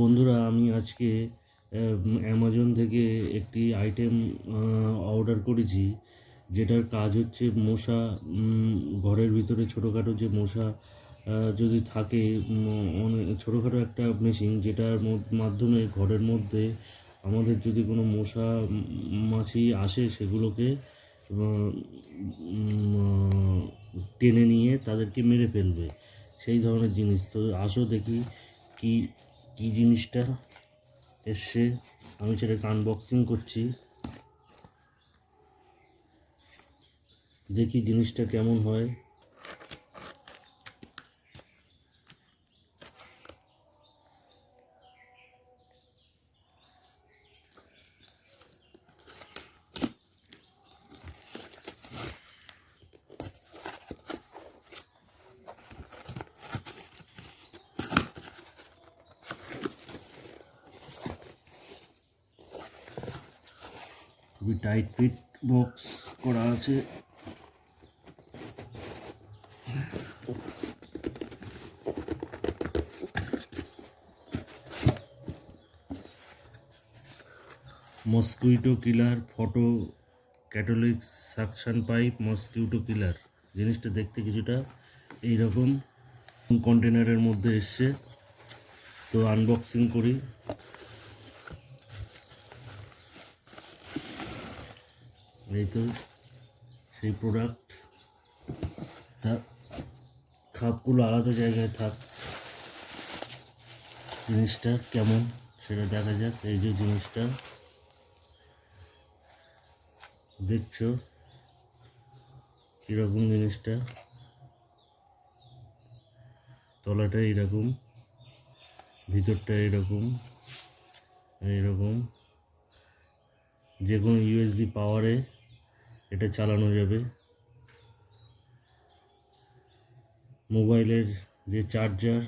বন্ধুরা, আমি আজকে অ্যামাজন থেকে একটি আইটেম অর্ডার করেছি, যেটার কাজ হচ্ছে মশা ঘরের ভিতরে ছোটোখাটো যে মশা যদি থাকে অনেক ছোটোখাটো একটা মেশিন যেটার মাধ্যমে ঘরের মধ্যে আমাদের যদি কোনো মশা মাছি আসে, সেগুলোকে টেনে নিয়ে তাদেরকে মেরে ফেলবে, সেই ধরনের জিনিস। তো আসো দেখি কি কি জিনিসটা এসছে? আমি সেটাকে আনবক্সিং করছি। দেখি জিনিসটা কেমন হয়। খুবই টাইট ফিট বক্স করা আছে। Mosquito killer photo catalytic suction pipe mosquito killer জিনিসটা দেখতে কিছুটা এইরকম। কন্টেনারের মধ্যে এসছে। তো আনবক্সিং করি। এই তো সেই প্রোডাক্ট তার খাপগুলো আলাদা জায়গায় থাক। জিনিসটা কেমন সেটা দেখা যাক। এই যে জিনিসটা দেখছ কীরকম জিনিসটা? তলাটা এইরকম, ভিতরটা এরকম এইরকম। যে কোনো ইউএসবি পাওয়ারে এটা চালানো যাবে। মোবাইলের যে চার্জার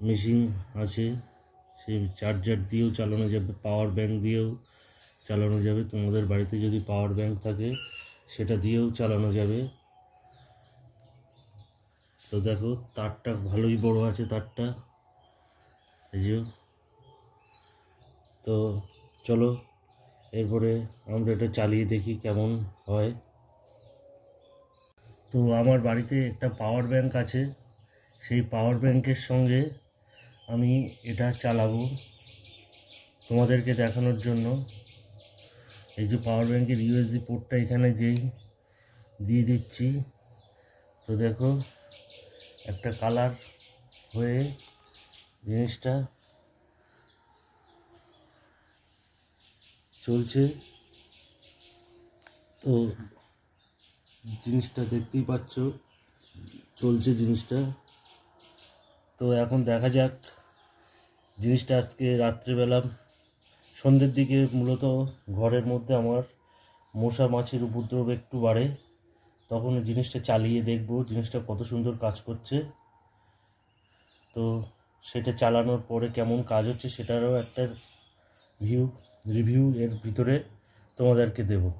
মেশিন আছে, সেই চার্জার দিয়েও চালানো যাবে, পাওয়ার ব্যাঙ্ক দিয়েও চালানো যাবে। তোমাদের বাড়িতে যদি পাওয়ার ব্যাঙ্ক থাকে, সেটা দিয়েও চালানো যাবে। তো দেখো, তারটা ভালোই বড় আছে তারটা। এই যে। তো চলো এরপরে আমরা এটা চালিয়ে দেখি কেমন হয়। তো আমার বাড়িতে একটা পাওয়ার ব্যাংক আছে। সেই পাওয়ার ব্যাংকের সঙ্গে আমি এটা চালাবো তোমাদেরকে দেখানোর জন্য। এই যে পাওয়ার ব্যাংকের ইউএসবি পোর্টটা এখানে যেই দিয়ে দিচ্ছি। তো দেখো একটা কালার হয়ে জিনিসটা চলছে। তো জিনিসটা দেখতেই পাচ্ছ, চলছে জিনিসটা। তো এখন দেখা যাক, জিনিসটা আজকে রাত্রিবেলা। সন্ধ্যের দিকে মূলত ঘরের মধ্যে আমার মশা মাছির উপদ্রব একটু বাড়ে। তখন জিনিসটা চালিয়ে দেখব, জিনিসটা কত সুন্দর কাজ করছে। তো সেটা চালানোর পরে কেমন কাজ হচ্ছে সেটারও একটা ভিউ রিভিউ এর ভিতরে তোমাদেরকে দেবো।